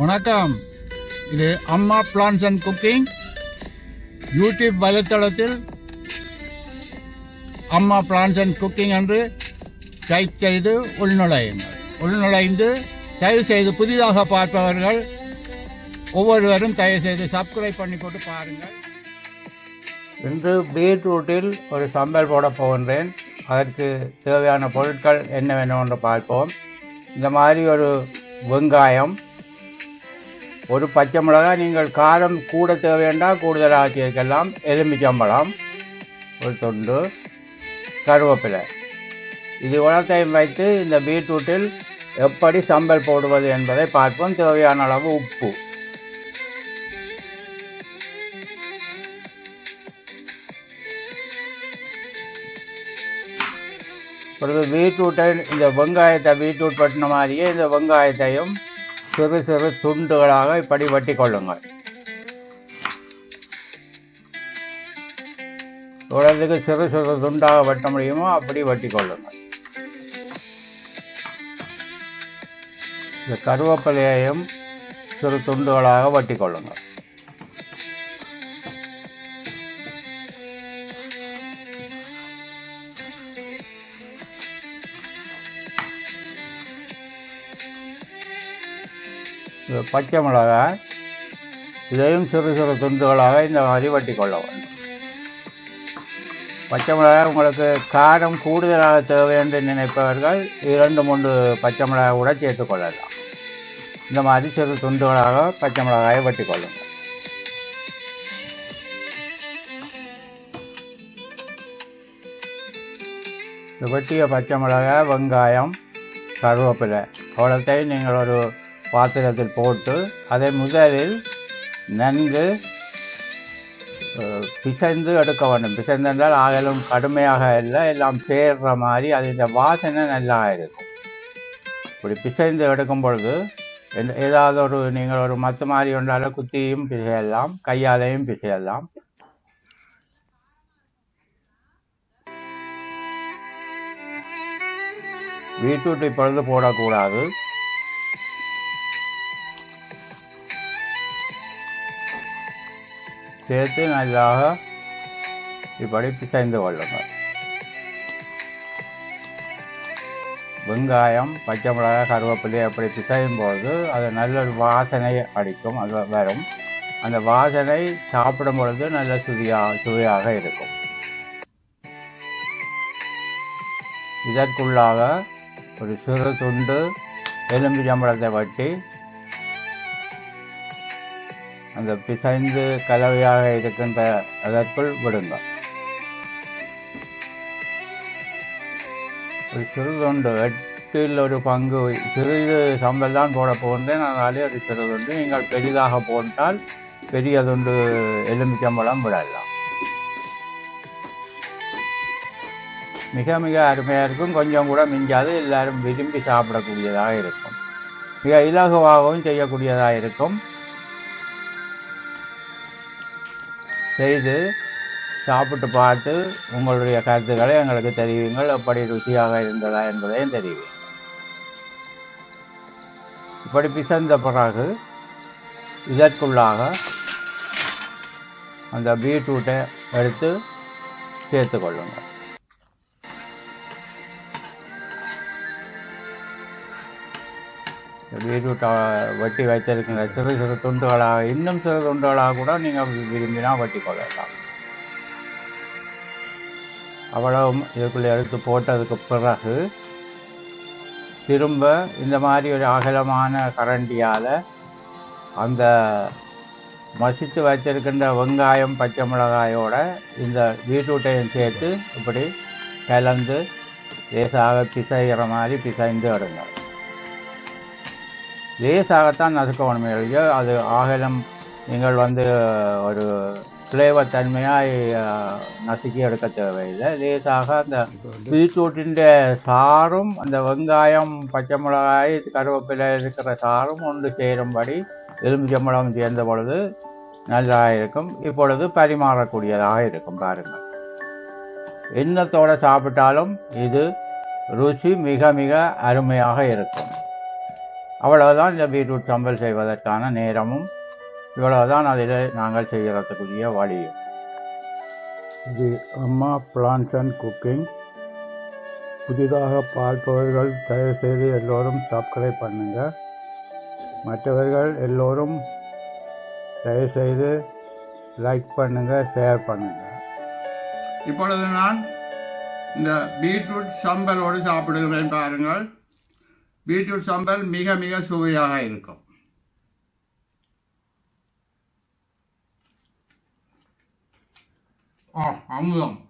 வணக்கம். இது அம்மா பிளான்ஸ் அண்ட் குக்கிங். யூடியூப் வலைத்தளத்தில் அம்மா பிளான்ஸ் அண்ட் குக்கிங் என்று டைப் செய்து உள்நுழையுங்கள். உள்நுழைந்து தயவு செய்து புதிதாக பார்ப்பவர்கள் ஒவ்வொருவரும் தயவு செய்து சப்ஸ்கிரைப் பண்ணி போட்டு பாருங்கள். இன்று பீட்ரூட்டில் ஒரு சம்பல் போட போகின்றேன். அதற்கு தேவையான பொருட்கள் என்னவென்று பார்ப்போம். இந்த மாதிரி ஒரு வெங்காயம் ஒரு பச்சை மிளகாய் நீங்கள் காரம் கூட தேவையண்டா கூடுதலாக சேர்க்கலாம் எலுமிச்சம்பழம் ஒரு தொண்டு கருவேப்பிலை. இது உலகத்தையும் வைத்து இந்த பீட்ரூட்டில் எப்படி சம்பல் போடுவது என்பதை பார்ப்போம். தேவையான அளவு உப்பு. பிறகு பீட்ரூட்டை இந்த வெங்காயத்தை பீட்ரூட் பட்டின மாதிரியே இந்த வெங்காயத்தையும் சிறு சிறு துண்டுகளாக இப்படி வெட்டி கொள்ளுங்கள். எவ்வளவுக்கு சிறு சிறு துண்டாக வெட்ட முடியுமோ அப்படி வெட்டி கொள்ளுங்கள். இந்த கருவேப்பிலையையும் சிறு துண்டுகளாக வெட்டி கொள்ளுங்கள். பச்சை மிளகாய் இதையும் சிறு சிறு துண்டுகளாக இந்த மாதிரி வட்டி கொள்ள வேண்டும். பச்சை மிளகாய் உங்களுக்கு காரம் கூடுதலாக தேவை என்று நினைப்பவர்கள் இரண்டு மூன்று பச்சை மிளகாய் கூட சேர்த்து கொள்ளலாம். இந்த மாதிரி சிறு துண்டுகளாக பச்சை மிளகாயை வட்டி கொள்ளுங்கள். இந்த வெட்டிய பச்சை மிளகாய் வெங்காயம் கருவேப்பிலை. அவ்வளோத்தையும் நீங்கள் ஒரு பாத்திரத்தில் போட்டு அதை முதலில் நன்கு பிசைந்து எடுக்க வேண்டும். பிசைந்தென்றால் ஆகலும் கடுமையாக இல்லை எல்லாம் சேர்ற மாதிரி அதில் வாசனை நல்லா இருக்கும். இப்படி பிசைந்து எடுக்கும் பொழுது எந்த- ஏதாவது ஒரு நீங்கள் ஒரு மத்து மாதிரி ஒன்றால் குத்தியும் பிசையலாம் கையாலையும் பிசையலாம். பீட்ரூட் இப்பொழுது போடக்கூடாது. சேர்த்து நல்லாக இப்படி பிசைந்து கொள்ளுங்கள். வெங்காயம் பச்சை மிளகாய் கருவேப்பிலை அப்படி பிசையும் போது அது நல்ல ஒரு வாசனை அடிக்கும் அது வரும். அந்த வாசனை சாப்பிடும் பொழுது நல்ல சுவையாக சுவையாக இருக்கும். இதற்குள்ளாக ஒரு சிறு துண்டு எலும்பிச்சம்பழத்தை வட்டி அந்த பிசைந்து கலவையாக இருக்கின்ற அதற்குள் விடுங்க. ஒரு சிறுதுண்டு எட்டில் ஒரு பங்கு சிறிது சம்பல் தான் போட போகின்றேன். அதனாலே ஒரு சிறுதுண்டு. நீங்கள் பெரிதாக போட்டால் பெரியதொண்டு எலுமிச்சம்பளம் எலுமிச்சம்பழம் விடலாம். மிக மிக அருமையாக இருக்கும். கொஞ்சம் கூட மிஞ்சாது. எல்லாரும் விரும்பி சாப்பிடக்கூடியதாக இருக்கும். மிக இலகுவாகவும் செய்யக்கூடியதாக இருக்கும். செய்து சாப்பிட்டு பார்த்து உங்களுடைய கருத்துக்களை எங்களுக்கு தெரிவிங்கள். எப்படி ருசியாக இருந்ததா என்பதையும் தெரிவிங்க இப்படி பிசைந்த பிறகு இதற்குள்ளாக அந்த பீட்ரூட்டை எடுத்து சேர்த்து கொள்ளுங்கள். பீட்ரூட்டை வெட்டி வைத்திருக்கின்ற சிறு சிறு துண்டுகளாக இன்னும் சிறு துண்டுகளாக கூட நீங்கள் விரும்பினால் வெட்டி கொள்ளலாம். அவ்வளவும் இதுக்குள்ளே எடுத்து போட்டதுக்கு பிறகு திரும்ப இந்த மாதிரி ஒரு அகலமான கரண்டியால் அந்த மசித்து வச்சிருக்கின்ற வெங்காயம் பச்சை மிளகாயோட இந்த பீட்ரூட்டையும் சேர்த்து இப்படி கலந்து லேசாக பிசைகிற மாதிரி பிசைந்து எடுங்க. லேசாகத்தான் நசுக்கணுமே ஒழிய அது ஆகலம் நீங்கள் வந்து ஒரு ஃப்ளேவர் தன்மையாக நசுக்கி எடுக்க தேவையில்லை. லேசாக அந்த பீட்ரூட்டின் சாரும் அந்த வெங்காயம் பச்சை மிளகாய் கருவேப்பிலை இருக்கிற சாரும் ஒன்று சேரும்படி எலுமிச்சம்பழம் சேர்ந்த பொழுது நல்லதாக இருக்கும். இப்பொழுது பரிமாறக்கூடியதாக இருக்கும் பாருங்கள். எண்ணத்தோடு சாப்பிட்டாலும் இது ருசி மிக மிக அருமையாக இருக்கும். அவ்வளவுதான் இந்த பீட்ரூட் சம்பல் செய்வதற்கான நேரமும் இவ்வளவுதான் அதில் நாங்கள் செய்கிறதுக்குரிய வழியும். இது அம்மா பிளான்ஸ் அண்ட் குக்கிங். புதிதாக பார்ப்பவர்கள் தயவு செய்து எல்லோரும் சப்ஸ்கிரைப் பண்ணுங்க. மற்றவர்கள் எல்லோரும் தயவு செய்து லைக் பண்ணுங்க ஷேர் பண்ணுங்க. இப்பொழுது நான் இந்த பீட்ரூட் சம்பலோடு சாப்பிடுகிறேன் பாருங்கள். பீட்ரூட் சம்பல் மிக மிக சுவையாக இருக்கும். ஆ அமுதம்.